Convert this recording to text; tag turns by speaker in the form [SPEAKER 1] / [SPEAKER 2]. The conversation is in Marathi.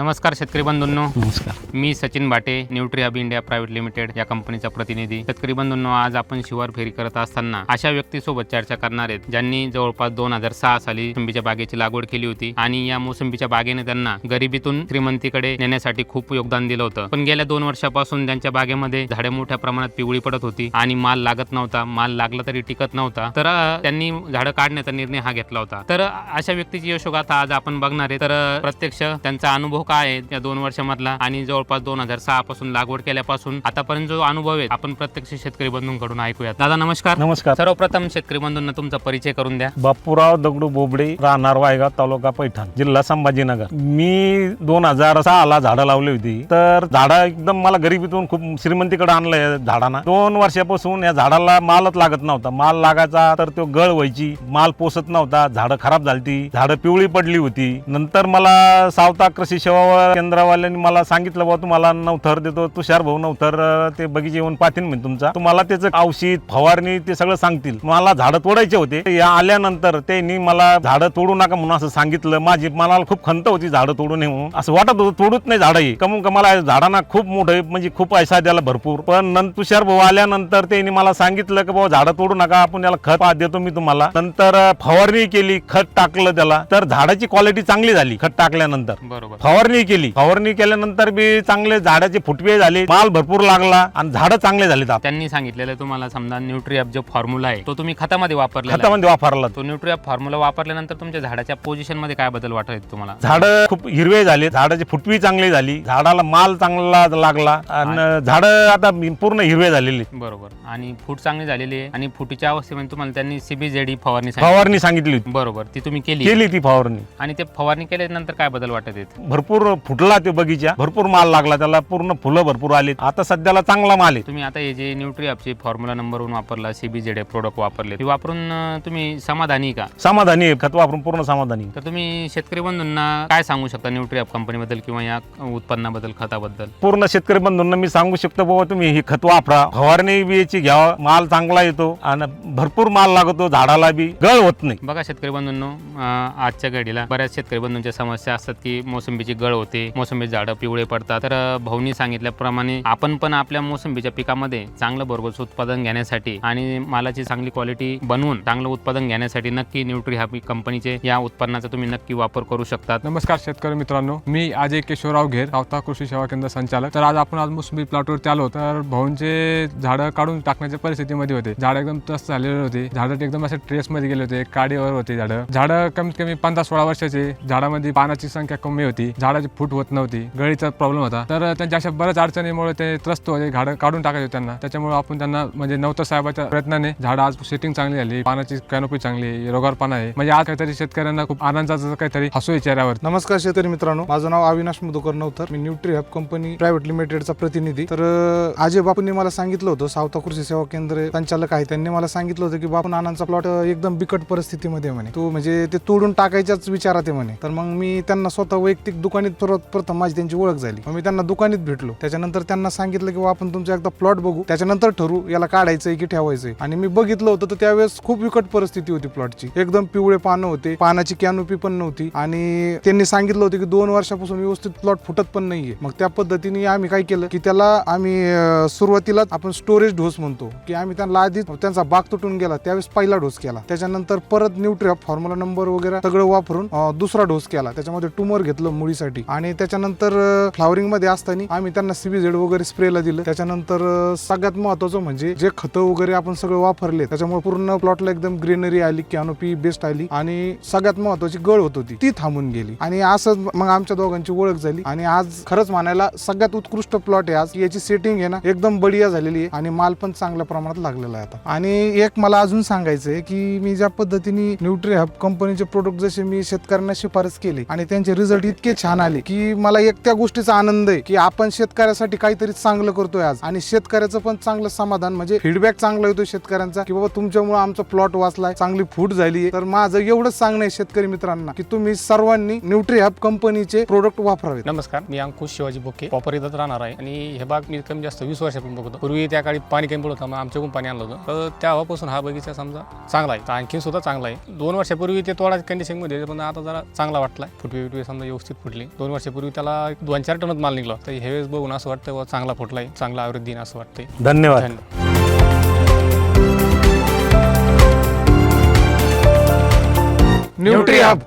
[SPEAKER 1] नमस्कार शेतकरी बंधूंनो.
[SPEAKER 2] नमस्कार.
[SPEAKER 1] मी Sachin Bhate Nutri Hub India private limited या कंपनीचा प्रतिनिधी. शेतकरी बंधूंनो आज आपण शिवार फेरी करत असताना अशा व्यक्तीसोबत चर्चा करणार आहेत ज्यांनी जवळपास दोन हजार सहा साली मोसंबीच्या बागेची लागवड केली होती आणि या मोसंबीच्या बागेने त्यांना गरिबीतून श्रीमंतीकडे नेण्यासाठी खूप योगदान दिलं होतं. पण गेल्या दोन वर्षापासून त्यांच्या बागेमध्ये झाडे मोठ्या प्रमाणात पिवळी पडत होती आणि माल लागत नव्हता माल लागला तरी टिकत नव्हता. तर त्यांनी झाडं काढण्याचा निर्णय हा घेतला होता. तर अशा व्यक्तीची यशोगाथा आज आपण बघणार आहे. तर प्रत्यक्ष त्यांचा अनुभव काय आहे त्या दोन वर्षामधला आणि जवळपास दोन हजार सहा पासून लागवड केल्यापासून आतापर्यंत जो अनुभव आहे आपण प्रत्यक्ष शेतकरी बंधूंकडून ऐकूयात. दादा नमस्कार.
[SPEAKER 2] नमस्कार.
[SPEAKER 1] सर्वप्रथम शेतकरी बंधूंना तुमचा परिचय करून द्या.
[SPEAKER 2] बापूराव दगडू बोबडे राहणार वायगाव तालुका पैठण जिल्हा संभाजीनगर. मी दोन हजार सहाला झाडं लावली होती. तर झाडं एकदम मला गरिबीतून खूप श्रीमंतीकडे आणलंय झाडांना. दोन वर्षापासून या झाडाला मालच लागत नव्हता. माल लागायचा तर तो गळ व्हायची माल पोसत नव्हता झाडं खराब झालती झाडं पिवळी पडली होती. नंतर मला सावता कृषी सेवा केंद्रवाल्यांनी मला सांगितलं बाबा तुम्हाला नवथर देतो तुषार भाऊ नवथर ते बगीचे येऊन पाहतील म्हणजे तुमचा. तुम्हाला त्याचं औषध फवारणी ते सगळं सांगतील. मला झाडं तोडायचे होते. या आल्यानंतर त्यांनी मला झाडं तोडू नका म्हणून असं सांगितलं. माझी मला खूप खंत होती झाडं तोडू नये म्हणून. असं वाटत होतं तोडूच नाही झाडं ही. कमून का मला झाडांना खूप मोठं म्हणजे खूप पैसा द्यायला भरपूर. पण नंतर तुषार भाऊ आल्यानंतर त्यांनी मला सांगितलं की बाबा झाडं तोडू नका आपण याला खत देतो मी तुम्हाला. नंतर फवारणी केली खत टाकलं त्याला. तर झाडाची क्वालिटी चांगली झाली खत टाकल्यानंतर.
[SPEAKER 1] बरोबर.
[SPEAKER 2] फवारणी केली. फवारणी केल्यानंतर बी चांगले झाडाचे फुटवे झाले. माल भरपूर लागला आणि झाडं चांगले झाले
[SPEAKER 1] त्यांनी सांगितलेलं तुम्हाला समजा न्यूट्रीअप जो फॉर्म्युला आहे तो तुम्ही खतामध्ये वापरला
[SPEAKER 2] खतामध्ये वापरला.
[SPEAKER 1] तो न्यूट्रीअप फॉर्म्युला वापरल्यानंतर तुमच्या झाडाच्या पोझिशनमध्ये काय बदल वाटत आहेत तुम्हाला?
[SPEAKER 2] झाड खूप हिरवे झाले झाडाची फुटवी चांगली झाली झाडाला माल चांगला लागला आणि झाड आता पूर्ण हिरवे झालेली.
[SPEAKER 1] बरोबर. आणि फूट चांगली झालेली आहे आणि फुटीच्या अवस्थेमध्ये तुम्हाला त्यांनी सीबीजेडी फवारणी
[SPEAKER 2] फवारणी सांगितली होती.
[SPEAKER 1] बरोबर. ती तुम्ही केली.
[SPEAKER 2] केली ती फवारणी.
[SPEAKER 1] आणि ते फवारणी केल्यानंतर काय बदल वाटत आहेत?
[SPEAKER 2] भरपूर फुटला ते बगीचा. भरपूर माल लागला त्याला. पूर्ण फुलं भरपूर आली आता सध्याला चांगला माल आहे.
[SPEAKER 1] तुम्ही आता हे जे न्यूट्री ॲपचे फॉर्म्युला नंबर वन वापरला सीबीजेडे प्रोडक्ट वापरले ते वापरून अं, तुम्ही समाधानी आहे का?
[SPEAKER 2] समाधानी आहे. खत वापरून पूर्ण समाधानी आहे.
[SPEAKER 1] तर तुम्ही शेतकरी बंधूंना काय सांगू शकता न्यूट्री ॲप कंपनीबद्दल किंवा या उत्पन्नाबद्दल खताबद्दल?
[SPEAKER 2] पूर्ण शेतकरी बंधूंना मी सांगू शकतो बाबा तुम्ही ही खत वापरा. फवारणी बी याची घ्यावा माल चांगला येतो आणि भरपूर माल लागतो. झाडाला बी गळ होत नाही.
[SPEAKER 1] बघा शेतकरी बंधूंनो अं, आजच्या घडीला बऱ्याच शेतकरी बंधूंच्या समस्या असतात की मोसंबीची गळ होते मोसंबी झाडं पिवळे पडतात. तर भाऊनी सांगितल्याप्रमाणे आपण पण आपल्या मोसंबीच्या पिकामध्ये चांगलं भरघोस उत्पादन घेण्यासाठी आणि मालाची चांगली क्वालिटी बनवून चांगलं उत्पादन घेण्यासाठी नक्की न्यूट्री हॅपी कंपनीचे या उत्पन्नाचा तुम्ही नक्की वापर करू शकतात.
[SPEAKER 3] नमस्कार शेतकरी मित्रांनो मी अजय केशवराव घेर रावता कृषी सेवा केंद्र संचालक. तर आज आपण आज मोसंबी प्लॉटवरती आलो तर भाऊंचे झाडं काढून टाकण्याच्या परिस्थितीमध्ये होते. झाड एकदम त्रस्त झालेले होते. झाडं एकदम असे ट्रेस मध्ये गेले होते. काडीवर होते झाडं. झाडं कमीत कमी पंधरा सोळा वर्षाचे. झाडामध्ये पानाची संख्या कमी होती. झाडाची फूट होत नव्हती. गळीचा प्रॉब्लेम होता. तर त्यांच्या अशा बऱ्याच अडचणीमुळे ते त्रस्त होते. झाडं काढून टाकायचे होते त्यांना. त्याच्यामुळे आपण त्यांना म्हणजे नव्हतं साहेबाच्या प्रयत्नाने झाडं आज सेटिंग चांगली झाली. पानाची कॅनोपी चांगली रोगावर पान आहे. म्हणजे आज काहीतरी शेतकऱ्यांना खूप आनंदाचा काहीतरी हसू आहे चेहऱ्यावर.
[SPEAKER 4] नमस्कार शेतकरी मित्रांनो. माझं नाव अविनाश मधुकर नव्हतं मी न्यूट्री हब कंपनी प्रायव्हेट लिमिटेडचा प्रतिनिधी. तर आजे बापूंनी मला सांगितलं होतं सावता कृषी सेवा केंद्र संचालक आहे त्यांनी मला सांगितलं होतं की बापून आनंदचा प्लॉट एकदम बिकट परिस्थितीमध्ये म्हणे. तो म्हणजे ते तोडून टाकायच्याच विचारात आहे म्हणे. तर मग मी त्यांना स्वतः वैयक्तिक दुकाने दुकानीत परत प्रथम माझी त्यांची ओळख झाली. मग मी त्यांना दुकानीत भेटलो. त्याच्यानंतर त्यांना सांगितलं की बा आपण तुमचा एकदा प्लॉट बघू. त्याच्यानंतर ठरवू याला काढायचंय की ठेवायचंय. आणि मी बघितलं होतं तर त्यावेळेस खूप विकट परिस्थिती होती प्लॉटची एकदम पिवळे पानं होते. पानाची कॅनोपी पण नव्हती. आणि त्यांनी सांगितलं होतं की दोन वर्षापासून व्यवस्थित प्लॉट फुटत पण नाहीये. मग त्या पद्धतीने आम्ही काय केलं की त्याला आम्ही सुरुवातीला आपण स्टोरेज डोस म्हणतो की आम्ही त्यांना आधी त्यांचा बाग तुटून गेला. त्यावेळेस पहिला डोस केला. त्याच्यानंतर परत न्यूट्रिया फॉर्म्युला नंबर वगैरे सगळं वापरून दुसरा डोस केला. त्याच्यामध्ये टुमर घेतलं मुळीसाठी. आणि त्याच्यानंतर फ्लावरिंगमध्ये असताना आम्ही त्यांना सीबीझेड वगैरे स्प्रेला दिलं. त्याच्यानंतर सगळ्यात महत्वाचं म्हणजे जे खतं वगैरे आपण सगळं वापरले त्याच्यामुळे पूर्ण प्लॉटला एकदम ग्रीनरी आली कॅनोपी बेस्ट आली आणि सगळ्यात महत्वाची गळ होत होती ती थांबून गेली. आणि असं मग आमच्या दोघांची ओळख झाली आणि आज खरंच म्हणायला सगळ्यात उत्कृष्ट प्लॉट आहे आज. याची सेटिंग आहे ना एकदम बढिया झालेली आहे आणि माल पण चांगल्या प्रमाणात लागलेला आहे आता. आणि एक मला अजून सांगायचं आहे की मी ज्या पद्धतीने न्यूट्री हब कंपनीचे प्रोडक्ट जसे मी शेतकऱ्यांना शिफारस केली आणि त्यांचे रिझल्ट इतके छान आले की मला एक त्या गोष्टीचा आनंद आहे की आपण शेतकऱ्यासाठी काहीतरी चांगलं करतोय आज. आणि शेतकऱ्याचं पण चांगलं समाधान म्हणजे फीडबॅक चांगला येतो शेतकऱ्यांचा की बाबा तुमच्यामुळे आमचा प्लॉट वाचलाय चांगली फूट झाली तर माझं एवढंच सांगणं आहे शेतकरी मित्रांना की तुम्ही सर्वांनी न्यूट्री हब कंपनीचे प्रोडक्ट वापरावे
[SPEAKER 5] नमस्कार मी अंकुश शिवाजी बोके पॉपर इथं राहणार आहे. आणि हे बाग मी कमी जास्त वीस वर्षापासून बघतो. पूर्वी त्या काळी पाणी कमी पडत होतं मग आमच्याकडून पाणी आणलं होतं? तर तेव्हापासून हा बगीचा समजा चांगला आहे. तर आणखी सुद्धा चांगला आहे. दोन वर्षापूर्वी ते थोडा कंडिशनमध्ये पण आता जरा चांगला वाटला फुटवी फुटवी समजा व्यवस्थित फुटली. दोन वर्षापूर्वी त्याला एक दोन चार टनच माल निघला तर हे वेळेस बघून असं वाटतं बुवा चांगला फुटलाय चांगला आवृत्ती देईन असं वाटतंय.
[SPEAKER 2] धन्यवाद.
[SPEAKER 5] धन्यवाद
[SPEAKER 4] न्यूट्री हब